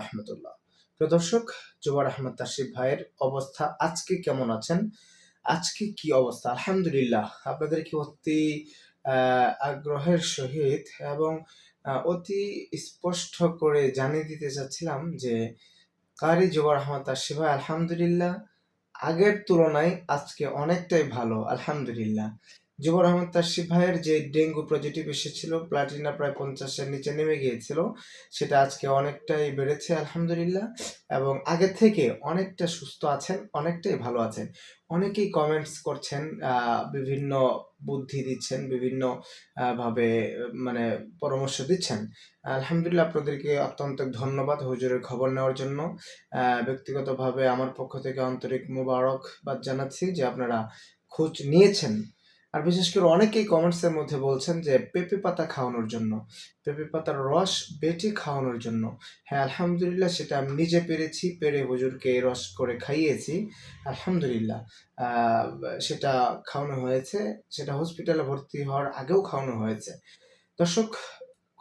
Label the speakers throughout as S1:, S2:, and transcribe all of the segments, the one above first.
S1: রহমতুল্লাহ। প্রিয় দর্শক জুবার আহমদ তাসিফ ভাইয়ের অবস্থা আজকে কেমন আছেন? আজকে কি অবস্থা? আলহামদুলিল্লাহ আপনাদেরকে অতি আগ্রহের সহিত এবং অতি স্পষ্ট করে জানিয়ে দিতে চাচ্ছিলাম যে, কারি জুবার আহমদ তাসিফ ভাই, আলহামদুলিল্লাহ, আগের তুলনায় আজকে অনেকটাই ভালো, আলহামদুলিল্লাহ। জুবর আহমদ তাসিফ ভাইয়ের যে ডেঙ্গু পজিটিভ এসেছিল, প্লাটিনা প্রায় পঞ্চাশের নিচে নেমে গিয়েছিল, সেটা আজকে অনেকটাই বেড়েছে, আলহামদুলিল্লাহ। এবং আগের থেকে অনেকটা সুস্থ আছেন, অনেকটাই ভালো আছেন। অনেকেই কমেন্টস করছেন বিভিন্ন বুদ্ধি দিচ্ছেন, বিভিন্ন ভাবে মানে পরামর্শ দিচ্ছেন। আলহামদুলিল্লাহ আপনাদেরকে অত্যন্ত ধন্যবাদ হুজুরের খবর নেওয়ার জন্য। ব্যক্তিগতভাবে আমার পক্ষ থেকে আন্তরিক মুবারকবাদ জানাচ্ছি যে আপনারা খোঁজ নিয়েছেন। আর বিশেষ করে অনেকেই কমেন্টসের মধ্যে বলছেন যে, পেঁপে পাতা খাওয়ানোর জন্য, পেঁপে পাতার রস বেটে খাওয়ানোর জন্য। হ্যাঁ আলহামদুলিল্লাহ সেটা আমি নিজে পেরেছি, পেরে হুজুরকে রস করে খাইয়েছি। আলহামদুলিল্লাহ সেটা খাওয়ানো হয়েছে, সেটা হসপিটালে ভর্তি হওয়ার আগেও খাওয়ানো হয়েছে। দর্শক,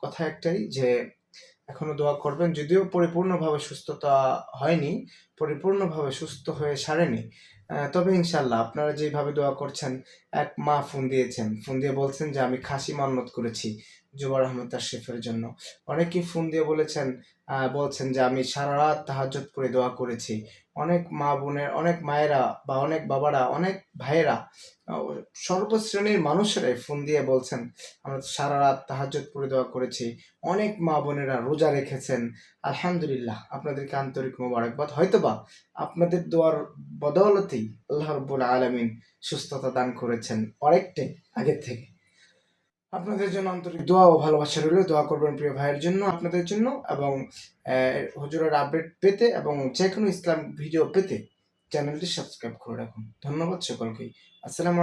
S1: কথা একটাই যে, এখনও দোয়া করবেন, যদিও পরিপূর্ণভাবে সুস্থতা হয়নি, পরিপূর্ণভাবে সুস্থ হয়ে সারেনি। তবে ইনশাল্লাহ আপনারা যেভাবে দোয়া করছেন, এক মা ফোন দিয়েছেন। ফোন দিয়ে বলছেন যে, আমি খাসি মান্নত করেছি। জুবার আহমদ আশরিফের জন্য। অনেকেই ফোন দিয়ে বলেছেন বলছেন যে, আমি সারা রাত তাহাজ্জুদ করে দোয়া করেছি। অনেক মা বোনের, অনেক মায়েরা বা অনেক বাবারা, অনেক ভাইয়েরা সর্বশ্রেণীর মানুষেরাই ফোন দিয়ে বলছেন, আমরা সারা রাত তাহাজ্জুদ করে দোয়া করেছি। অনেক মা বোনেরা রোজা রেখেছেন। আলহামদুলিল্লাহ, আপনাদেরকে আন্তরিক মোবারকবাদ। হয়তোবা আপনাদের দোয়ার বদৌলতেই আল্লাহ রব্বুল আলমিন সুস্থতা দান করেছেন অনেকটাই আগের থেকে। আপনাদের জন্য আন্তরিক দোয়া ও ভালোবাসা রইল। দোয়া করবেন প্রিয় ভাইয়ের জন্য, আপনাদের জন্য এবং হজুরের আপডেট পেতে এবং যে কোনো ইসলাম ভিডিও পেতে চ্যানেলটি সাবস্ক্রাইব করে রাখুন। ধন্যবাদ সকলকে আসসালামু